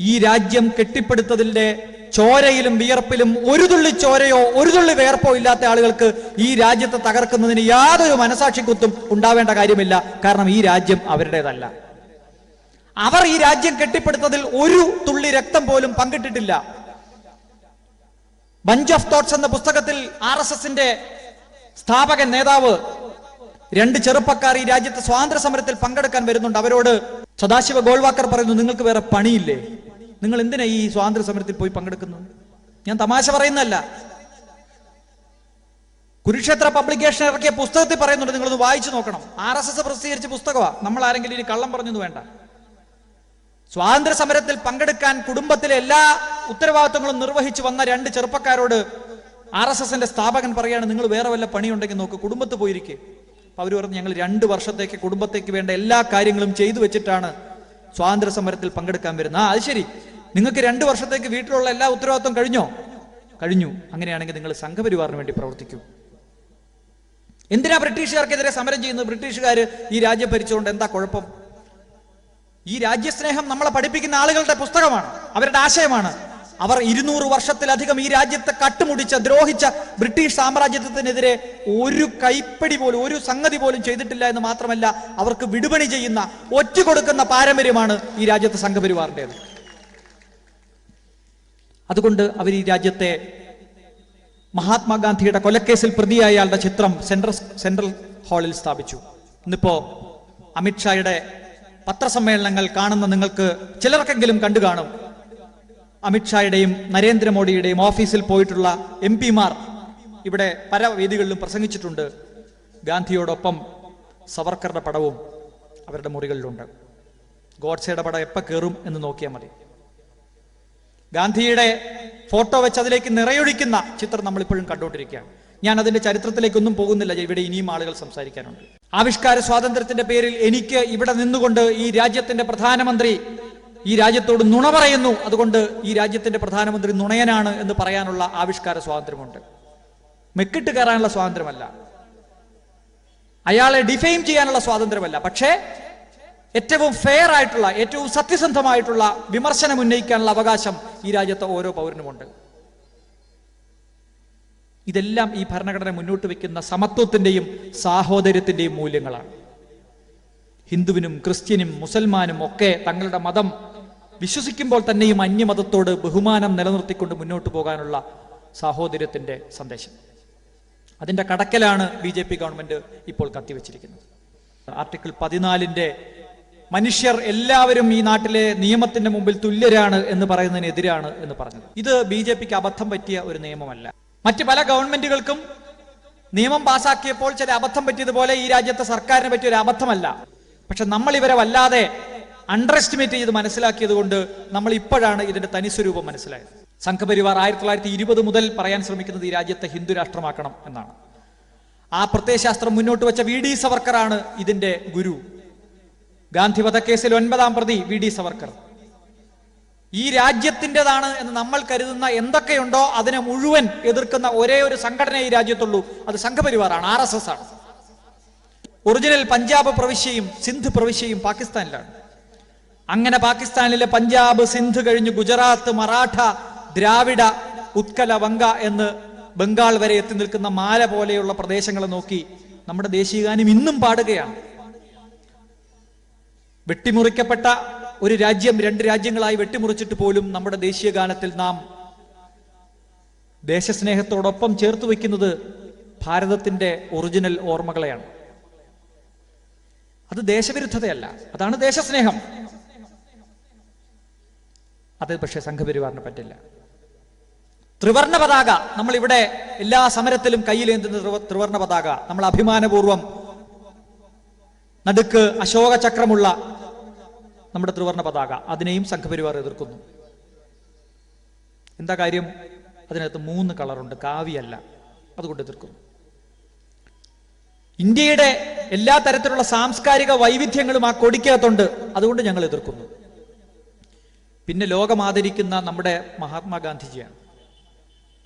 ഈ രാജ്യം കെട്ടിപ്പടുത്തതിന്റെ ചോരയിലും വിയർപ്പിലും ഒരു തുള്ളി ചോരയോ ഒരു തുള്ളി വിയർപ്പോ ഇല്ലാത്ത ആളുകൾക്ക് ഈ രാജ്യത്തെ തകർക്കുന്നതിന് യാതൊരു മനസാക്ഷിക്കുത്തും ഉണ്ടാവേണ്ട കാര്യമില്ല. കാരണം ഈ രാജ്യം അവരുടേതല്ല. അവർ ഈ രാജ്യം കെട്ടിപ്പടുത്തതിൽ ഒരു തുള്ളി രക്തം പോലും പങ്കിട്ടിട്ടില്ല. ബഞ്ച് ഓഫ് തോട്ട്സ് എന്ന പുസ്തകത്തിൽ ആർ എസ് എസിന്റെ സ്ഥാപകൻ നേതാവ് രണ്ട് ചെറുപ്പക്കാർ ഈ രാജ്യത്തെ സ്വാതന്ത്ര്യ സമരത്തിൽ പങ്കെടുക്കാൻ വരുന്നുണ്ട്. അവരോട് സദാശിവ ഗോൾവാക്കർ പറയുന്നു നിങ്ങൾക്ക് വേറെ പണിയില്ലേ? നിങ്ങൾ എന്തിനാ ഈ സ്വാതന്ത്ര്യ സമരത്തിൽ പോയി പങ്കെടുക്കുന്നത് ഞാൻ തമാശ പറയുന്നല്ല കുരുക്ഷേത്ര പബ്ലിക്കേഷൻ ഇറക്കിയ പുസ്തകത്തിൽ പറയുന്നുണ്ട് നിങ്ങളൊന്ന് വായിച്ചു നോക്കണം. ആർ എസ് എസ് പ്രസിദ്ധീകരിച്ച പുസ്തകമാണ് നമ്മൾ ആരെങ്കിലും ഇനി കള്ളം പറഞ്ഞെന്ന് വേണ്ട. സ്വാതന്ത്ര്യ സമരത്തിൽ പങ്കെടുക്കാൻ കുടുംബത്തിലെ എല്ലാ ഉത്തരവാദിത്വങ്ങളും നിർവഹിച്ചു വന്ന രണ്ട് ചെറുപ്പക്കാരോട് ആർ എസ് എസിന്റെ സ്ഥാപകൻ പറയുകയാണ് നിങ്ങൾ വേറെ വല്ല പണിയുണ്ടെങ്കിൽ നോക്ക് കുടുംബത്ത് പോയിരിക്കെ. അവർ പറഞ്ഞു ഞങ്ങൾ രണ്ട് വർഷത്തേക്ക് കുടുംബത്തേക്ക് വേണ്ട എല്ലാ കാര്യങ്ങളും ചെയ്തു വെച്ചിട്ടാണ് സ്വാതന്ത്ര്യ സമരത്തിൽ പങ്കെടുക്കാൻ വരുന്നത്. ആ അത് ശരി. നിങ്ങൾക്ക് രണ്ട് വർഷത്തേക്ക് വീട്ടിലുള്ള എല്ലാ ഉത്തരവാദിത്വം കഴിഞ്ഞോ? കഴിഞ്ഞു. അങ്ങനെയാണെങ്കിൽ നിങ്ങൾ സംഘപരിവാറിന് വേണ്ടി പ്രവർത്തിക്കും. എന്തിനാ ബ്രിട്ടീഷുകാർക്കെതിരെ സമരം ചെയ്യുന്നത്? ബ്രിട്ടീഷുകാർ ഈ രാജ്യം ഭരിച്ചുകൊണ്ട് എന്താ കുഴപ്പം? ഈ രാജ്യസ്നേഹം നമ്മളെ പഠിപ്പിക്കുന്ന ആളുകളുടെ പുസ്തകമാണ്. അവരുടെ ആശയമാണ്. അവർ ഇരുന്നൂറ് വർഷത്തിലധികം ഈ രാജ്യത്തെ കട്ടുമുടിച്ച ദ്രോഹിച്ച ബ്രിട്ടീഷ് സാമ്രാജ്യത്തിനെതിരെ ഒരു കൈപ്പടി പോലും ഒരു സംഗതി പോലും ചെയ്തിട്ടില്ല എന്ന് മാത്രമല്ല അവർക്ക് വിടുപണി ചെയ്യുന്ന ഒറ്റ കൊടുക്കുന്ന പാരമ്പര്യമാണ് ഈ രാജ്യത്തെ സംഘപരിവാറിന്റെത്. അതുകൊണ്ട് അവർ ഈ രാജ്യത്തെ മഹാത്മാഗാന്ധിയുടെ കൊലക്കേസിൽ പ്രതിയായ ആളുടെ ചിത്രം സെൻട്രൽ സെൻട്രൽ ഹാളിൽ സ്ഥാപിച്ചു. ഇന്നിപ്പോ അമിത്ഷായുടെ പത്രസമ്മേളനങ്ങൾ കാണുന്ന നിങ്ങൾക്ക് ചിലർക്കെങ്കിലും കണ്ടു കാണും. അമിത്ഷായുടെയും നരേന്ദ്രമോദിയുടെയും ഓഫീസിൽ പോയിട്ടുള്ള എം പിമാർ ഇവിടെ പല വേദികളിലും പ്രസംഗിച്ചിട്ടുണ്ട്. ഗാന്ധിയോടൊപ്പം സവർക്കറുടെ പടവും അവരുടെ മുറികളിലുണ്ട്. ഗോഡ്സയുടെ പടം എപ്പോൾ കയറും എന്ന് നോക്കിയാൽ മതി. ഗാന്ധിയുടെ ഫോട്ടോ വെച്ച് അതിലേക്ക് നിറയൊഴിക്കുന്ന ചിത്രം നമ്മളിപ്പോഴും കണ്ടുകൊണ്ടിരിക്കുകയാണ്. ഞാൻ അതിന്റെ ചരിത്രത്തിലേക്കൊന്നും പോകുന്നില്ല. ഇവിടെ ഇനിയും ആളുകൾ സംസാരിക്കാനുണ്ട്. ആവിഷ്കാര സ്വാതന്ത്ര്യത്തിന്റെ പേരിൽ എനിക്ക് ഇവിടെ നിന്നുകൊണ്ട് ഈ രാജ്യത്തിന്റെ പ്രധാനമന്ത്രി ഈ രാജ്യത്തോട് നുണ പറയുന്നു. അതുകൊണ്ട് ഈ രാജ്യത്തിന്റെ പ്രധാനമന്ത്രി നുണയനാണ് എന്ന് പറയാനുള്ള ആവിഷ്കാര സ്വാതന്ത്ര്യമുണ്ട്. മെക്കിട്ട് കയറാനുള്ള സ്വാതന്ത്ര്യമല്ല. അയാളെ ഡിഫെയിം ചെയ്യാനുള്ള സ്വാതന്ത്ര്യമല്ല. പക്ഷേ ഏറ്റവും ഫെയർ ആയിട്ടുള്ള ഏറ്റവും സത്യസന്ധമായിട്ടുള്ള വിമർശനം ഉന്നയിക്കാനുള്ള അവകാശം ഈ രാജ്യത്തെ ഓരോ പൗരനുമുണ്ട്. ഇതെല്ലാം ഈ ഭരണഘടന മുന്നോട്ട് വെക്കുന്ന സമത്വത്തിന്റെയും സാഹോദര്യത്തിന്റെയും മൂല്യങ്ങളാണ്. ഹിന്ദുവിനും ക്രിസ്ത്യനും മുസൽമാനും ഒക്കെ തങ്ങളുടെ മതം വിശ്വസിക്കുമ്പോൾ തന്നെയും അന്യമതത്തോട് ബഹുമാനം നിലനിർത്തിക്കൊണ്ട് മുന്നോട്ട് പോകാനുള്ള സാഹോദര്യത്തിന്റെ സന്ദേശം. അതിന്റെ കടക്കലാണ് ബി ജെ പി ഗവൺമെന്റ് ഇപ്പോൾ കത്തിവെച്ചിരിക്കുന്നത്. ആർട്ടിക്കിൾ പതിനാലിന്റെ മനുഷ്യർ എല്ലാവരും ഈ നാട്ടിലെ നിയമത്തിന്റെ മുമ്പിൽ തുല്യരാണ് എന്ന് പറയുന്നതിനെതിരാണ് എന്ന് പറഞ്ഞത്. ഇത് ബി ജെ പിക്ക് അബദ്ധം പറ്റിയ ഒരു നിയമമല്ല. മറ്റ് പല ഗവൺമെന്റുകൾക്കും നിയമം പാസാക്കിയപ്പോൾ ചില അബദ്ധം പറ്റിയതുപോലെ ഈ രാജ്യത്തെ സർക്കാരിനെ പറ്റിയ ഒരു അബദ്ധമല്ല. പക്ഷെ നമ്മൾ ഇവരെ വല്ലാതെ അണ്ടർ എസ്റ്റിമേറ്റ് ചെയ്ത് മനസ്സിലാക്കിയത് കൊണ്ട് നമ്മൾ ഇപ്പോഴാണ് ഇതിന്റെ തനിസ്വരൂപം മനസ്സിലായത്. സംഘപരിവാർ ആയിരത്തി തൊള്ളായിരത്തി ഇരുപത് മുതൽ പറയാൻ ശ്രമിക്കുന്നത് ഈ രാജ്യത്തെ ഹിന്ദു രാഷ്ട്രമാക്കണം എന്നാണ്. ആ പ്രത്യയശാസ്ത്രം മുന്നോട്ട് വെച്ച വി ഡി സവർക്കറാണ് ഇതിന്റെ ഗുരു. ഗാന്ധി വധക്കേസിൽ ഒൻപതാം പ്രതി വി ഡി സവർക്കർ. ഈ രാജ്യത്തിന്റെതാണ് എന്ന് നമ്മൾ കരുതുന്ന എന്തൊക്കെയുണ്ടോ അതിനെ മുഴുവൻ എതിർക്കുന്ന ഒരേ ഒരു സംഘടന ഈ രാജ്യത്തുള്ളൂ. അത് സംഘപരിവാറാണ് ആർ എസ് എസ് ആണ്. ഒറിജിനൽ പഞ്ചാബ് പ്രവിശ്യയും സിന്ധ് പ്രവിശ്യയും പാകിസ്ഥാനിലാണ്. അങ്ങനെ പാകിസ്ഥാനിലെ പഞ്ചാബ് സിന്ധ് കഴിഞ്ഞ് ഗുജറാത്ത് മറാഠ ദ്രാവിഡ ഉത്കല വങ്ക എന്ന് ബംഗാൾ വരെ എത്തി നിൽക്കുന്ന മാല പോലെയുള്ള പ്രദേശങ്ങളെ നോക്കി നമ്മുടെ ദേശീയഗാനം ഇന്നും പാടുകയാണ്. വെട്ടിമുറിക്കപ്പെട്ട ഒരു രാജ്യം രണ്ട് രാജ്യങ്ങളായി വെട്ടിമുറിച്ചിട്ട് പോലും നമ്മുടെ ദേശീയ ഗാനത്തിൽ നാം ദേശസ്നേഹത്തോടൊപ്പം ചേർത്ത് വയ്ക്കുന്നത് ഭാരതത്തിന്റെ ഒറിജിനൽ ഓർമ്മകളെയാണ്. അത് ദേശവിരുദ്ധതയല്ല. അതാണ് ദേശസ്നേഹം. അത് പക്ഷേ സംഘപരിവാറിന് പറ്റില്ല. ത്രിവർണ പതാക നമ്മൾ ഇവിടെ എല്ലാ സമരത്തിലും കയ്യിലേന്തുന്ന ത്രിവ- ത്രിവർണ പതാക. നമ്മൾ അഭിമാനപൂർവം നടുക്ക് അശോക ചക്രമുള്ള നമ്മുടെ ത്രിവർണ പതാക. അതിനെയും സംഘപരിവാർ എതിർക്കുന്നു. എന്താ കാര്യം? അതിനകത്ത് മൂന്ന് കളറുണ്ട്. കാവിയല്ല അതുകൊണ്ട് എതിർക്കുന്നു. ഇന്ത്യയുടെ എല്ലാ തരത്തിലുള്ള സാംസ്കാരിക വൈവിധ്യങ്ങളും ആ കൊടിക്കകത്തുണ്ട്. അതുകൊണ്ട് ഞങ്ങൾ എതിർക്കുന്നു. പിന്നെ ലോകം ആദരിക്കുന്ന നമ്മുടെ മഹാത്മാഗാന്ധിജിയാണ്.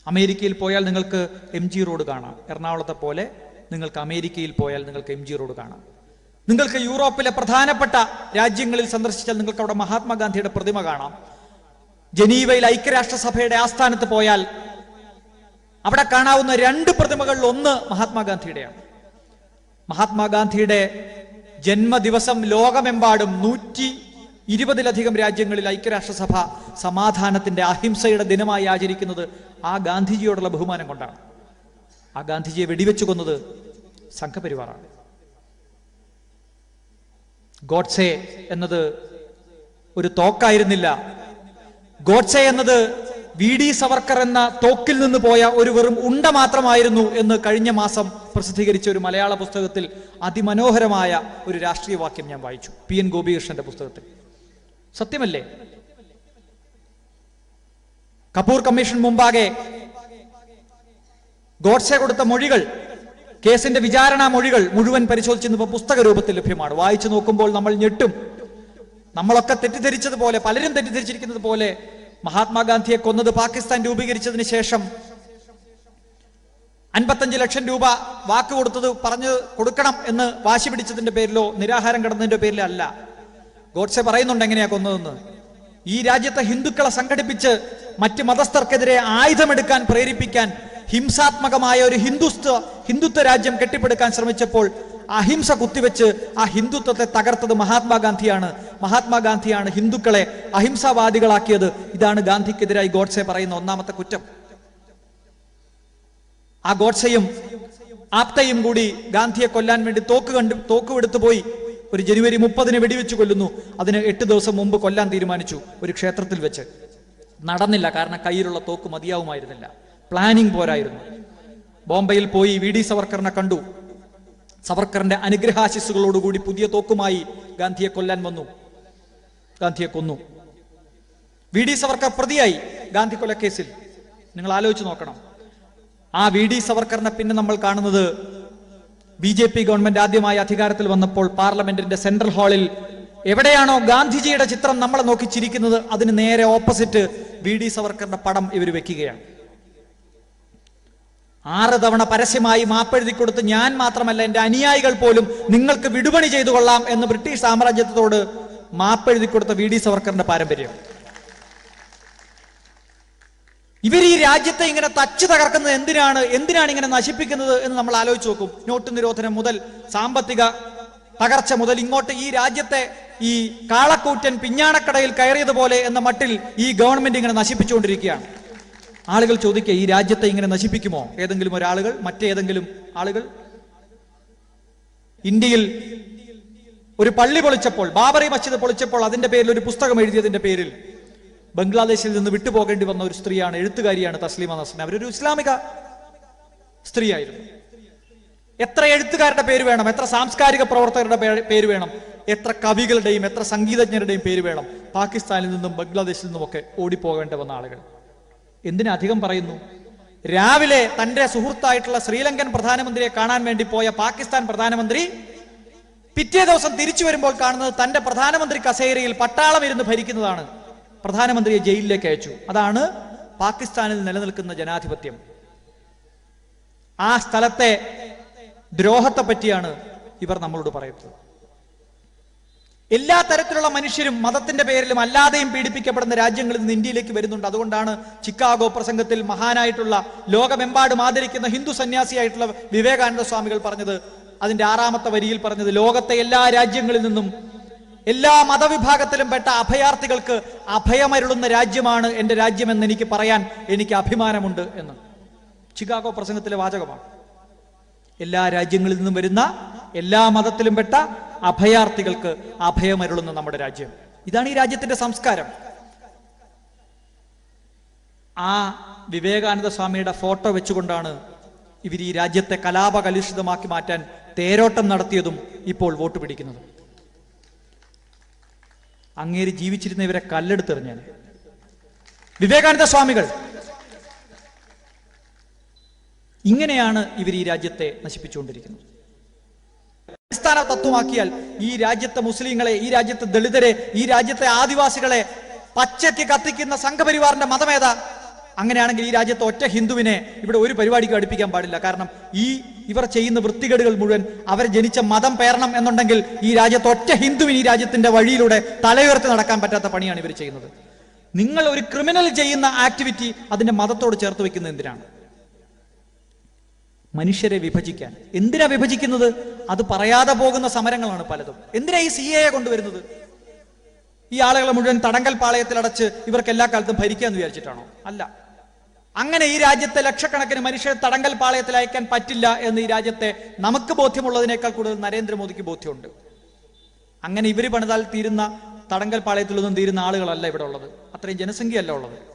അമേരിക്കയിൽ പോയാൽ നിങ്ങൾക്ക് എം ജി റോഡ് കാണാം. എറണാകുളത്തെ പോലെ നിങ്ങൾക്ക് അമേരിക്കയിൽ പോയാൽ നിങ്ങൾക്ക് എം ജി റോഡ് കാണാം. നിങ്ങൾക്ക് യൂറോപ്പിലെ പ്രധാനപ്പെട്ട രാജ്യങ്ങളിൽ സന്ദർശിച്ചാൽ നിങ്ങൾക്ക് അവിടെ മഹാത്മാഗാന്ധിയുടെ പ്രതിമ കാണാം. ജനീവയിൽ ഐക്യരാഷ്ട്രസഭയുടെ ആസ്ഥാനത്ത് പോയാൽ അവിടെ കാണാവുന്ന രണ്ട് പ്രതിമകളിൽ ഒന്ന് മഹാത്മാഗാന്ധിയുടെയാണ്. മഹാത്മാഗാന്ധിയുടെ ജന്മദിവസം ലോകമെമ്പാടും നൂറ്റി ഇരുപതിലധികം രാജ്യങ്ങളിൽ ഐക്യരാഷ്ട്രസഭ സമാധാനത്തിന്റെ അഹിംസയുടെ ദിനമായി ആചരിക്കുന്നത് ആ ഗാന്ധിജിയോടുള്ള ബഹുമാനം കൊണ്ടാണ്. ആ ഗാന്ധിജിയെ വെടിവെച്ചു കൊന്നത് സംഘപരിവാറാണ്. ഗോഡ്സെ എന്നത് ഒരു തോക്കായിരുന്നില്ല. ഗോഡ്സെ എന്നത് വി ഡി സവർക്കർ എന്ന തോക്കിൽ നിന്ന് പോയ ഒരു വെറും ഉണ്ട മാത്രമായിരുന്നു എന്ന് കഴിഞ്ഞ മാസം പ്രസിദ്ധീകരിച്ച ഒരു മലയാള പുസ്തകത്തിൽ അതിമനോഹരമായ ഒരു രാഷ്ട്രീയ വാക്യം ഞാൻ വായിച്ചു. പി എൻ ഗോപികൃഷ്ണന്റെ പുസ്തകത്തിൽ. സത്യമല്ലേ? കപൂർ കമ്മീഷൻ മുമ്പാകെ ഗോഡ്സെ കൊടുത്ത മൊഴികൾ കേസിന്റെ വിചാരണ മൊഴികൾ മുഴുവൻ പരിശോധിച്ചിരുന്നപ്പോൾ പുസ്തക രൂപത്തിൽ ലഭ്യമാണ്. വായിച്ചു നോക്കുമ്പോൾ നമ്മൾ ഞെട്ടും. നമ്മളൊക്കെ തെറ്റിദ്ധരിച്ചതുപോലെ പലരും തെറ്റിദ്ധരിച്ചിരിക്കുന്നത് പോലെ മഹാത്മാഗാന്ധിയെ കൊന്നത് പാകിസ്ഥാൻ രൂപീകരിച്ചതിന് ശേഷം അൻപത്തഞ്ച് ലക്ഷം രൂപ വാക്ക് കൊടുത്തത് പറഞ്ഞു കൊടുക്കണം എന്ന് വാശി പിടിച്ചതിന്റെ പേരിലോ നിരാഹാരം കിടന്നതിന്റെ പേരിലോ അല്ല ഗോഡ്സെ പറയുന്നുണ്ട് എങ്ങനെയാ കൊന്നതെന്ന്. ഈ രാജ്യത്തെ ഹിന്ദുക്കളെ സംഘടിപ്പിച്ച് മറ്റ് മതസ്ഥർക്കെതിരെ ആയുധമെടുക്കാൻ പ്രേരിപ്പിക്കാൻ ഹിംസാത്മകമായ ഒരു ഹിന്ദുത്വ ഹിന്ദുത്വ രാജ്യം കെട്ടിപ്പടുക്കാൻ ശ്രമിച്ചപ്പോൾ അഹിംസ കുത്തിവെച്ച് ആ ഹിന്ദുത്വത്തെ തകർത്തത് മഹാത്മാഗാന്ധിയാണ്. മഹാത്മാഗാന്ധിയാണ് ഹിന്ദുക്കളെ അഹിംസാവാദികളാക്കിയത്. ഇതാണ് ഗാന്ധിക്കെതിരായി ഗോഡ്സെ പറയുന്ന ഒന്നാമത്തെ കുറ്റം. ആ ഗോഡ്സെയും ആപ്തയും കൂടി ഗാന്ധിയെ കൊല്ലാൻ വേണ്ടി തോക്ക് കണ്ടു തോക്ക് പോയി. ഒരു ജനുവരി മുപ്പതിന് വെടിവെച്ച് കൊല്ലുന്നു. അതിന് എട്ട് ദിവസം മുമ്പ് കൊല്ലാൻ തീരുമാനിച്ചു ഒരു ക്ഷേത്രത്തിൽ വെച്ച്. നടന്നില്ല കാരണം കയ്യിലുള്ള തോക്ക് മതിയാവുമായിരുന്നില്ല. പ്ലാനിംഗ് പോരായിരുന്നു. ബോംബെയിൽ പോയി വി ഡി സവർക്കറിനെ കണ്ടു. സവർക്കറിന്റെ അനുഗ്രഹാശിസുകളോടുകൂടി പുതിയ തോക്കുമായി ഗാന്ധിയെ കൊല്ലാൻ വന്നു. ഗാന്ധിയെ കൊന്നു. വി ഡി സവർക്കർ പ്രതിയായി ഗാന്ധി കൊലക്കേസിൽ. നിങ്ങൾ ആലോചിച്ച് നോക്കണം. ആ വി ഡി സവർക്കറിനെ പിന്നെ നമ്മൾ കാണുന്നത് ബി ജെ പി ഗവൺമെന്റ് ആദ്യമായി അധികാരത്തിൽ വന്നപ്പോൾ പാർലമെന്റിന്റെ സെൻട്രൽ ഹാളിൽ എവിടെയാണോ ഗാന്ധിജിയുടെ ചിത്രം നമ്മളെ നോക്കിച്ചിരിക്കുന്നത് അതിന് നേരെ ഓപ്പോസിറ്റ് വി ഡി സവർക്കറിന്റെ പടം ഇവർ വെക്കുകയാണ്. ആറ് തവണ പരസ്യമായി മാപ്പെഴുതി കൊടുത്ത് ഞാൻ മാത്രമല്ല എന്റെ അനുയായികൾ പോലും നിങ്ങൾക്ക് വിടുപണി ചെയ്തു കൊള്ളാം എന്ന് ബ്രിട്ടീഷ് സാമ്രാജ്യത്തോട് മാപ്പെഴുതി കൊടുത്ത വി ഡി സവർക്കറിന്റെ പാരമ്പര്യം. ഇവർ ഈ രാജ്യത്തെ ഇങ്ങനെ തച്ചു തകർക്കുന്നത് എന്തിനാണ്? എന്തിനാണ് ഇങ്ങനെ നശിപ്പിക്കുന്നത് എന്ന് നമ്മൾ ആലോചിച്ച് നോക്കും. നോട്ട് നിരോധനം മുതൽ സാമ്പത്തിക തകർച്ച മുതൽ ഇങ്ങോട്ട് ഈ രാജ്യത്തെ ഈ കാളക്കൂറ്റൻ പിഞ്ഞാണക്കടയിൽ കയറിയതുപോലെ എന്ന മട്ടിൽ ഈ ഗവൺമെന്റ് ഇങ്ങനെ നശിപ്പിച്ചുകൊണ്ടിരിക്കുകയാണ്. ആളുകൾ ചോദിക്കുക ഈ രാജ്യത്തെ ഇങ്ങനെ നശിപ്പിക്കുമോ? ഏതെങ്കിലും ഒരാളുകൾ മറ്റേതെങ്കിലും ആളുകൾ. ഇന്ത്യയിൽ ഒരു പള്ളി പൊളിച്ചപ്പോൾ ബാബറി മസ്ജിദ് പൊളിച്ചപ്പോൾ അതിന്റെ പേരിൽ ഒരു പുസ്തകം എഴുതിയതിന്റെ പേരിൽ ബംഗ്ലാദേശിൽ നിന്ന് വിട്ടുപോകേണ്ടി വന്ന ഒരു സ്ത്രീയാണ് എഴുത്തുകാരിയാണ് തസ്ലീമ നസ്ലിൻ അവരൊരു ഇസ്ലാമിക സ്ത്രീയായിരുന്നു. എത്ര എഴുത്തുകാരുടെ പേര് വേണം? എത്ര സാംസ്കാരിക പ്രവർത്തകരുടെ പേര് വേണം? എത്ര കവികളുടെയും എത്ര സംഗീതജ്ഞരുടെയും പേര് വേണം? പാകിസ്ഥാനിൽ നിന്നും ബംഗ്ലാദേശിൽ നിന്നും ഒക്കെ ഓടിപ്പോകേണ്ടി വന്ന ആളുകൾ. എന്തിനധികം പറയുന്നു? രാവിലെ തന്റെ സുഹൃത്തായിട്ടുള്ള ശ്രീലങ്കൻ പ്രധാനമന്ത്രിയെ കാണാൻ വേണ്ടി പോയ പാകിസ്ഥാൻ പ്രധാനമന്ത്രി പിറ്റേ ദിവസം തിരിച്ചു വരുമ്പോൾ കാണുന്നത് തന്റെ പ്രധാനമന്ത്രി കസേരയിൽ പട്ടാളം ഇരുന്ന് ഭരിക്കുന്നതാണ്. പ്രധാനമന്ത്രിയെ ജയിലിലേക്ക് അയച്ചു. അതാണ് പാകിസ്ഥാനിൽ നിലനിൽക്കുന്ന ജനാധിപത്യം. ആ സ്ഥലത്തെ ദ്രോഹത്തെ പറ്റിയാണ് ഇവർ നമ്മളോട് പറയുന്നത്. എല്ലാ തരത്തിലുള്ള മനുഷ്യരും മതത്തിന്റെ പേരിലും അല്ലാതെയും പീഡിപ്പിക്കപ്പെടുന്ന രാജ്യങ്ങളിൽ നിന്ന് ഇന്ത്യയിലേക്ക് വരുന്നുണ്ട്. അതുകൊണ്ടാണ് ചിക്കാഗോ പ്രസംഗത്തിൽ മഹാനായിട്ടുള്ള ലോകമെമ്പാടും ആദരിക്കുന്ന ഹിന്ദു സന്യാസിയായിട്ടുള്ള വിവേകാനന്ദ സ്വാമികൾ പറഞ്ഞത് അതിന്റെ ആറാമത്തെ വരിയിൽ പറഞ്ഞത് ലോകത്തെ എല്ലാ രാജ്യങ്ങളിൽ നിന്നും എല്ലാ മതവിഭാഗത്തിലും പെട്ട അഭയാർത്ഥികൾക്ക് അഭയമരുളുന്ന രാജ്യമാണ് എന്റെ രാജ്യമെന്ന് എനിക്ക് പറയാൻ എനിക്ക് അഭിമാനമുണ്ട് എന്ന്. ചിക്കാഗോ പ്രസംഗത്തിലെ വാചകമാണ്. എല്ലാ രാജ്യങ്ങളിൽ നിന്നും വരുന്ന എല്ലാ മതത്തിലും പെട്ട അഭയാർത്ഥികൾക്ക് അഭയമരുളുന്ന നമ്മുടെ രാജ്യം. ഇതാണ് ഈ രാജ്യത്തിന്റെ സംസ്കാരം. ആ വിവേകാനന്ദ സ്വാമിയുടെ ഫോട്ടോ വെച്ചുകൊണ്ടാണ് ഇവർ ഈ രാജ്യത്തെ കലാപകലുഷിതമാക്കി മാറ്റാൻ തേരോട്ടം നടത്തിയതും ഇപ്പോൾ വോട്ട് പിടിക്കുന്നതും. അങ്ങേര് ജീവിച്ചിരുന്ന ഇവരെ കല്ലെടുത്തെറിഞ്ഞാൽ വിവേകാനന്ദ സ്വാമികൾ ഇങ്ങനെയാണ് ഇവർ ഈ രാജ്യത്തെ നശിപ്പിച്ചുകൊണ്ടിരിക്കുന്നത്. അടിസ്ഥാന തത്വമാക്കിയാൽ ഈ രാജ്യത്തെ മുസ്ലിങ്ങളെ ഈ രാജ്യത്തെ ദളിതരെ ഈ രാജ്യത്തെ ആദിവാസികളെ പച്ചയ്ക്ക് കത്തിക്കുന്ന സംഘപരിവാറിന്റെ മതമേതാ? അങ്ങനെയാണെങ്കിൽ ഈ രാജ്യത്തെ ഒറ്റ ഹിന്ദുവിനെ ഇവിടെ ഒരു പരിപാടിക്ക് അടുപ്പിക്കാൻ പാടില്ല. കാരണം ഈ ഇവർ ചെയ്യുന്ന വൃത്തികേടുകൾ മുഴുവൻ അവർ ജനിച്ച മതം പേരണം എന്നുണ്ടെങ്കിൽ ഈ രാജ്യത്ത് ഒറ്റ ഹിന്ദുവിന് ഈ രാജ്യത്തിന്റെ വഴിയിലൂടെ തലയുയർത്തി നടക്കാൻ പറ്റാത്ത പണിയാണ് ഇവർ ചെയ്യുന്നത്. നിങ്ങൾ ഒരു ക്രിമിനൽ ചെയ്യുന്ന ആക്ടിവിറ്റി അതിന്റെ മതത്തോട് ചേർത്ത് വെക്കുന്നത് എന്തിനാണ്? മനുഷ്യരെ വിഭജിക്കാൻ. എന്തിനാ വിഭജിക്കുന്നത്? അത് പറയാതെ പോകുന്ന സമരങ്ങളാണ് പലതും. എന്തിനാ ഈ സി എ കൊണ്ടുവരുന്നത്? ഈ ആളുകളെ മുഴുവൻ തടങ്കൽ പാളയത്തിൽ അടച്ച് ഇവർക്ക് എല്ലാ കാലത്തും ഭരിക്കാന്ന് വിചാരിച്ചിട്ടാണോ? അല്ല. അങ്ങനെ ഈ രാജ്യത്തെ ലക്ഷക്കണക്കിന് മനുഷ്യരെ തടങ്കൽ പാളയത്തിൽ അയക്കാൻ പറ്റില്ല എന്ന് ഈ രാജ്യത്തെ നമുക്ക് ബോധ്യമുള്ളതിനേക്കാൾ കൂടുതൽ നരേന്ദ്രമോദിക്ക് ബോധ്യമുണ്ട്. അങ്ങനെ ഇവർ പണിതാൽ തീരുന്ന തടങ്കൽ പാളയത്തിലൊന്നും തീരുന്ന ആളുകളല്ല ഇവിടെ ഉള്ളത്. അത്രയും ജനസംഖ്യയല്ല ഉള്ളത്.